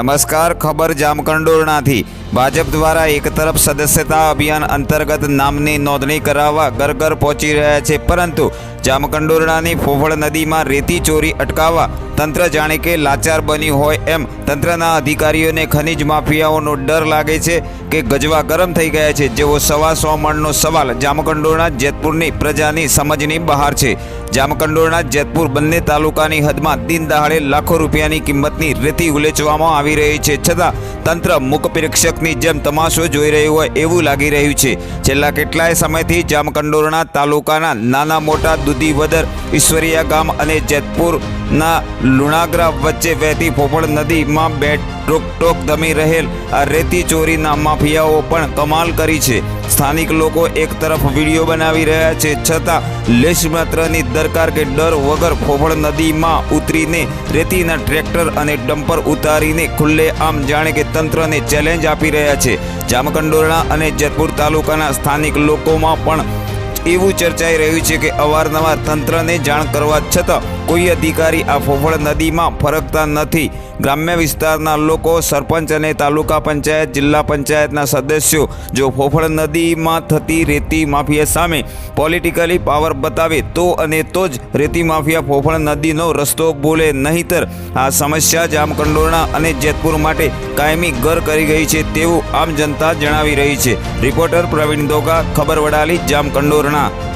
નમસ્કાર, ખબર જામકંડોરણાથી. ભાજપ દ્વારા એક તરફ સદસ્યતા અભિયાન અંતર્ગત નામની નોંધણી કરાવવા ઘર ઘર પહોંચી રહ્યા છે, પરંતુ જામકંડોરણાની ફોફળ નદીમાં રેતી ચોરી અટકાવવા તંત્ર જાણે કે લાચાર બન્યું હોય એમ તંત્રના અધિકારીઓને ખનિજ માફિયાઓનો ડર લાગે છે કે ગજવા ગરમ થઈ ગયા છે. જેવો સવા સો મણનો સવાલ જામકંડોરણા જેતપુરની પ્રજાની સમજની બહાર છે. જામકંડોરણા જેતપુર બંને તાલુકાની હદમાં દિન દહાડે લાખો રૂપિયાની કિંમતની રેતી ઉલેચવામાં આવી રહી છે. છતાં તંત્ર મૂક પ્રેક્ષકની જેમ તમાશો જોઈ રહ્યું હોય એવું લાગી રહ્યું છે. છેલ્લા કેટલાય સમયથી જામકંડોરણા તાલુકાના નાના મોટા દુધીવદર ઈશ્વરિયા ગામ અને જેતપુરના લુણાગ્રા વચ્ચે વહેતી પોપળ નદીમાં બે ટોક ધમી રહેલ આ રેતી ચોરીના માફિયાઓ પણ કમાલ કરી છે. સ્થાનિક લોકો એક તરફ વીડિયો બનાવી રહ્યા છે, છતાં લેશ માત્રની દરકાર કે ડર વગર ફોફળ નદીમાં ઉતરીને રેતીના ટ્રેક્ટર અને ડમ્પર ઉતારીને ખુલ્લે આમ જાણે કે તંત્રને ચેલેન્જ આપી રહ્યા છે. જામકંડોરણા અને જેતપુર તાલુકાના સ્થાનિક લોકોમાં પણ એવું ચર્ચાઈ રહ્યું છે કે અવારનવાર તંત્રને જાણ કરવા છતાં કોઈ અધિકારી આ ફોફળ નદીમાં ફરકતા નથી. ગ્રામ્ય વિસ્તારના લોકો, સરપંચ અને તાલુકા પંચાયત, જિલ્લા પંચાયતના સદસ્યો જો ફોફળ નદીમાં થતી રેતી માફિયા સામે પોલિટિકલી પાવર બતાવે તો અને તો જ રેતી માફિયા ફોફળ નદીનો રસ્તો બોલે. નહીંતર આ સમસ્યા જામકંડોરણા અને જેતપુર માટે કાયમી ઘર કરી ગઈ છે તેવું આમ જનતા જણાવી રહી છે. રિપોર્ટર પ્રવીણ દોગા, ખબર વડાલી, જામકંડોરણા. அருணா